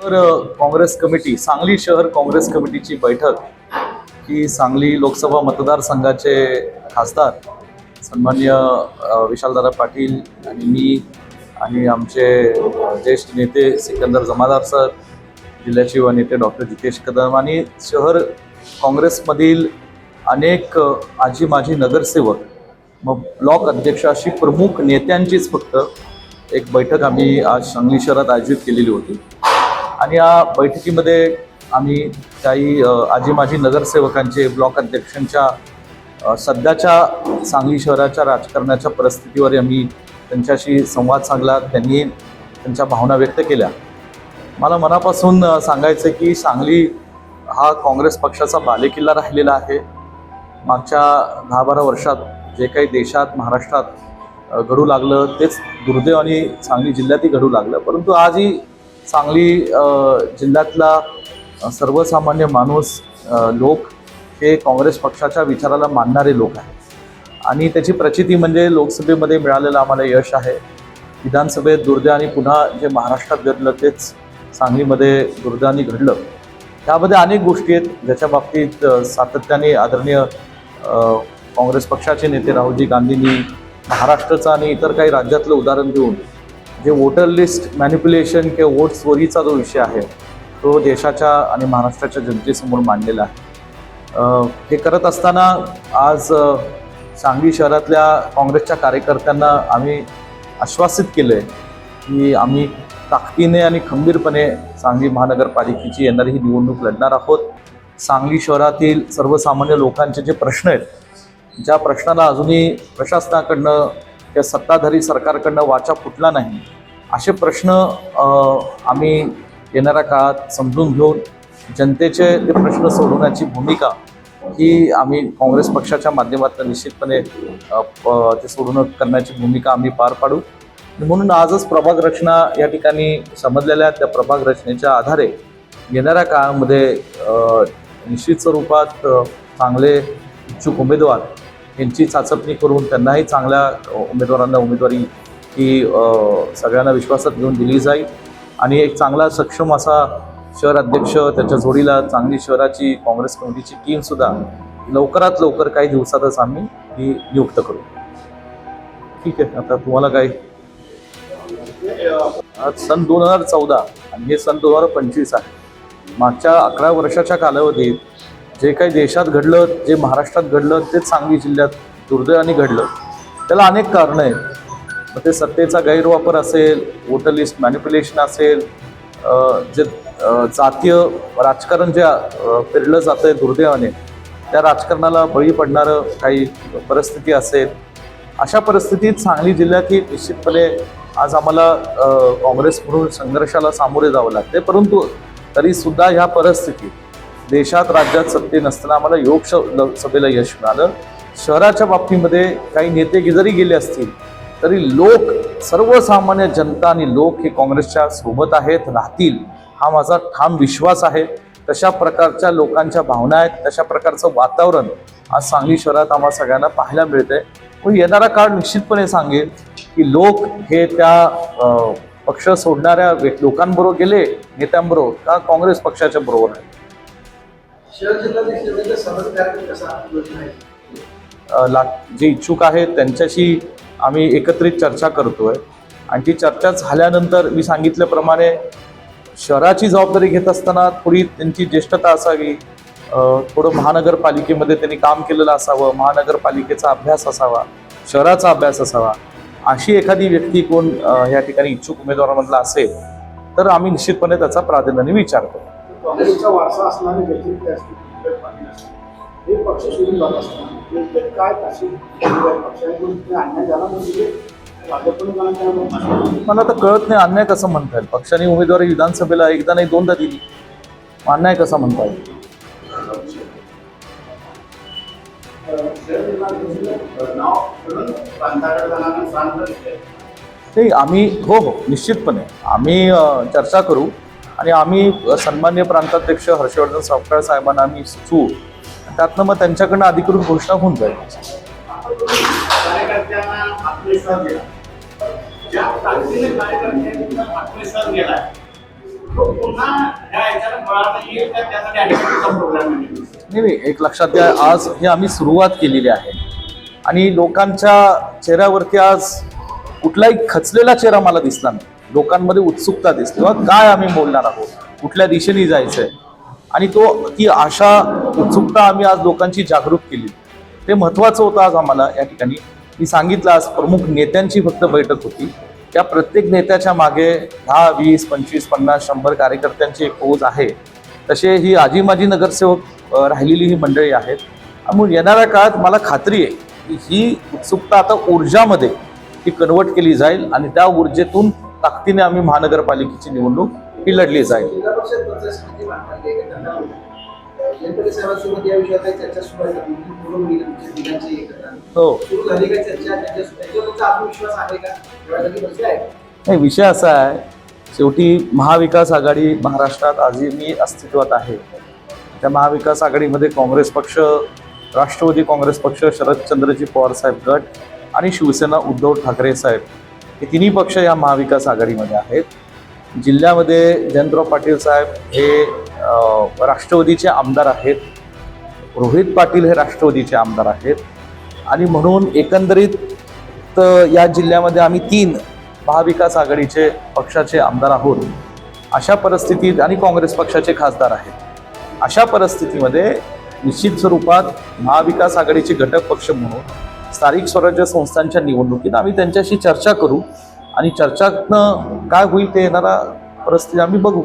तर काँग्रेस कमिटी सांगली शहर काँग्रेस कमिटीची बैठक ही सांगली लोकसभा मतदारसंघाचे खासदार सन्मान्य विशालदादा पाटील आणि मी आणि आमचे ज्येष्ठ नेते सिकंदर जमादार सर जिल्ह्याचे युवा नेते डॉक्टर जितेश कदम आणि शहर काँग्रेसमधील अनेक आजी माजी नगरसेवक मग ब्लॉक अध्यक्ष अशी प्रमुख नेत्यांचीच फक्त एक बैठक आम्ही आज सांगली शहरात आयोजित केलेली होती. आणि या बैठकीमध्ये आम्ही काही आजी माजी नगरसेवकांचे ब्लॉक अध्यक्षांच्या सध्याच्या सांगली शहराच्या राजकारणाच्या परिस्थितीवर आम्ही त्यांच्याशी संवाद साधला. त्यांनी त्यांच्या भावना व्यक्त केल्या. मला मनापासून सांगायचं आहे की सांगली हा काँग्रेस पक्षाचा बालेकिल्ला राहिलेला आहे. मागच्या दहा बारा वर्षात जे काही देशात महाराष्ट्रात घडू लागलं तेच दुर्दैवाने आणि सांगली जिल्ह्यातही घडू लागलं. परंतु आजही सांगली जिल्ह्यातला सर्वसामान्य माणूस लोक हे काँग्रेस पक्षाच्या विचाराला मानणारे लोक आहेत. आणि त्याची प्रचिती म्हणजे लोकसभेमध्ये मिळालेलं आम्हाला यश आहे. विधानसभेत दुर्दैव आणि पुन्हा जे महाराष्ट्रात घडलं तेच सांगलीमध्ये दुर्दैवानी घडलं. त्यामध्ये अनेक गोष्टी आहेत. ज्याच्या बाबतीत सातत्याने आदरणीय काँग्रेस पक्षाचे नेते राहुलजी गांधींनी महाराष्ट्राचं आणि इतर काही राज्यातलं उदाहरण देऊन जे वोटर लिस्ट मॅन्युप्युलेशन किंवा वोट चोरीचा जो विषय आहे तो देशाच्या आणि महाराष्ट्राच्या जनतेसमोर मांडलेला आहे. हे करत असताना आज सांगली शहरातल्या काँग्रेसच्या कार्यकर्त्यांना आम्ही आश्वासित केलं आहे की आम्ही ताकदीने आणि खंबीरपणे सांगली महानगरपालिकेची येणारी ही निवडणूक लढणार आहोत. सांगली शहरातील सर्वसामान्य लोकांचे जे प्रश्न आहेत ज्या प्रश्नाला अजूनही प्रशासनाकडनं या सत्ताधारी सरकारकडनं वाचा फुटला नाही. असे प्रश्न आम्ही येणाऱ्या काळात समजून घेऊन जनतेचे ते प्रश्न सोडवण्याची भूमिका ही आम्ही काँग्रेस पक्षाच्या माध्यमातून निश्चितपणे ते सोडवणं करण्याची भूमिका आम्ही पार पाडू. म्हणून आजच प्रभाग रचना या ठिकाणी समजलेल्या त्या प्रभाग रचनेच्या आधारे येणाऱ्या काळामध्ये निश्चित स्वरूपात चांगले इच्छुक उमेदवार यांची चाचपणी करून त्यांनाही चांगल्या उमेदवारांना उमेदवारी ही सगळ्यांना विश्वासात घेऊन दिली जाईल. आणि एक चांगला सक्षम असा शहर अध्यक्ष त्याच्या जोडीला चांगली शहराची काँग्रेस कमिटीची टीमसुद्धा लवकरात लवकर काही दिवसातच आम्ही ही नियुक्त करू. ठीक आहे आता तुम्हाला काय? सन दोन हजार चौदा आणि हे सन दोन हजार पंचवीस आहे. मागच्या अकरा वर्षाच्या कालावधीत जे काही देशात घडलं जे महाराष्ट्रात घडलं तेच सांगली जिल्ह्यात दुर्दैवाने घडलं. त्याला अनेक कारणं आहेत. मग ते सत्तेचा गैरवापर असेल वोटर लिस्ट मॅनिप्युलेशन असेल जे जातीय राजकारण जे पेरलं जातं आहे दुर्दैवाने त्या राजकारणाला बळी पडणारं काही परिस्थिती असेल. अशा परिस्थितीत सांगली जिल्ह्यात ही निश्चितपणे आज आम्हाला काँग्रेस म्हणून संघर्षाला सामोरे जावं लागते परंतु तरीसुद्धा ह्या परिस्थितीत देशात राज्यात सत्ते नसताना आम्हाला योग सभेला यश मिळालं. शहराच्या बाबतीमध्ये काही नेते जरी गेले असतील तरी लोक सर्वसामान्य जनता आणि लोक हे काँग्रेसच्या सोबत आहेत राहतील हा माझा ठाम विश्वास आहे. तशा प्रकारच्या लोकांच्या भावना आहेत तशा प्रकारचं वातावरण आज सांगली शहरात आम्हाला सगळ्यांना पाहायला मिळतंय. पण येणारा काळ निश्चितपणे सांगेल की लोक हे त्या पक्ष सोडणाऱ्या लोकांबरोबर गेले नेत्यांबरोबर का काँग्रेस पक्षाच्या बरोबर आहे? ला जे इच्छुक आहेत त्यांच्याशी आम्ही एकत्रित चर्चा करतोय. आणि ती चर्चा झाल्यानंतर मी सांगितल्याप्रमाणे शहराची जबाबदारी घेत असताना थोडी त्यांची ज्येष्ठता असावी. थोडं महानगरपालिकेमध्ये त्यांनी काम केलेलं असावं महानगरपालिकेचा अभ्यास असावा शहराचा अभ्यास असावा. अशी एखादी व्यक्ती कोण या ठिकाणी इच्छुक उमेदवारामधला असेल तर आम्ही निश्चितपणे त्याचा प्राधान्याने विचार काँग्रेसचा वारसा असणारे व्यक्तिमत्व असतील हे पक्ष सोडून जात असतात नेमके काय तशी पक्षाकडून ते अन्याय झाला म्हणजे मला तर कळत नाही अन्याय कसं म्हणता येईल. पक्षाने उमेदवारी विधानसभेला एकदा नाही दोनदा दिली. अन्याय कसा म्हणता येईल? नाही आम्ही हो हो निश्चितपणे. आम्ही चर्चा करू. आणि आम्ही सन्मान्य प्रांताध्यक्ष हर्षवर्धन सावकाळ साहेबांना आम्ही सुचवू त्यातनं मग त्यांच्याकडनं अधिकृत घोषणा होऊन जाईल. नाही नाही एक लक्षात द्या आज हे आम्ही सुरुवात केलेली आहे. आणि लोकांच्या चेहऱ्यावरती आज कुठलाही खचलेला चेहरा मला दिसला नाही. लोकांमध्ये उत्सुकता दिसते. किंवा काय आम्ही बोलणार आहोत? कुठल्या दिशेने जायचंय? आणि तो ती आशा उत्सुकता आम्ही आज लोकांची जागरूक केली. ते महत्त्वाचं होतं आज आम्हाला या ठिकाणी. मी सांगितलं आज प्रमुख नेत्यांची फक्त बैठक होती. त्या प्रत्येक नेत्याच्या मागे दहा वीस पंचवीस पन्नास शंभर कार्यकर्त्यांची एक फौज आहे. तसे ही आजी माजी नगरसेवक राहिलेली ही मंडळी आहेत. त्यामुळे येणाऱ्या काळात मला खात्री आहे की ही उत्सुकता आता ऊर्जामध्ये ती कन्वर्ट केली जाईल आणि त्या ऊर्जेतून ताकदीने आम्ही महानगरपालिकेची निवडणूक ही लढली जाईल आहे. हो. नाही विषय असा आहे शेवटी महाविकास आघाडी महाराष्ट्रात आजही अस्तित्वात आहे. त्या महाविकास आघाडीमध्ये काँग्रेस पक्ष राष्ट्रवादी काँग्रेस पक्ष शरदचंद्रजी पवार साहेब गट आणि शिवसेना उद्धव ठाकरे साहेब. हे तिन्ही पक्ष या महाविकास आघाडीमध्ये आहेत. जिल्ह्यामध्ये जयंतराव पाटील साहेब हे राष्ट्रवादीचे आमदार आहेत. रोहित पाटील हे राष्ट्रवादीचे आमदार आहेत. आणि म्हणून एकंदरीत तर या जिल्ह्यामध्ये आम्ही तीन महाविकास आघाडीचे पक्षाचे आमदार आहोत. अशा परिस्थितीत आणि काँग्रेस पक्षाचे खासदार आहेत. अशा परिस्थितीमध्ये निश्चित स्वरूपात महाविकास आघाडीचे घटक पक्ष म्हणून स्थानिक स्वराज्य संस्थांच्या निवडणुकीत आम्ही त्यांच्याशी चर्चा करू आणि चर्चातनं काय होईल ते येणारा परिस्थिती आम्ही बघू.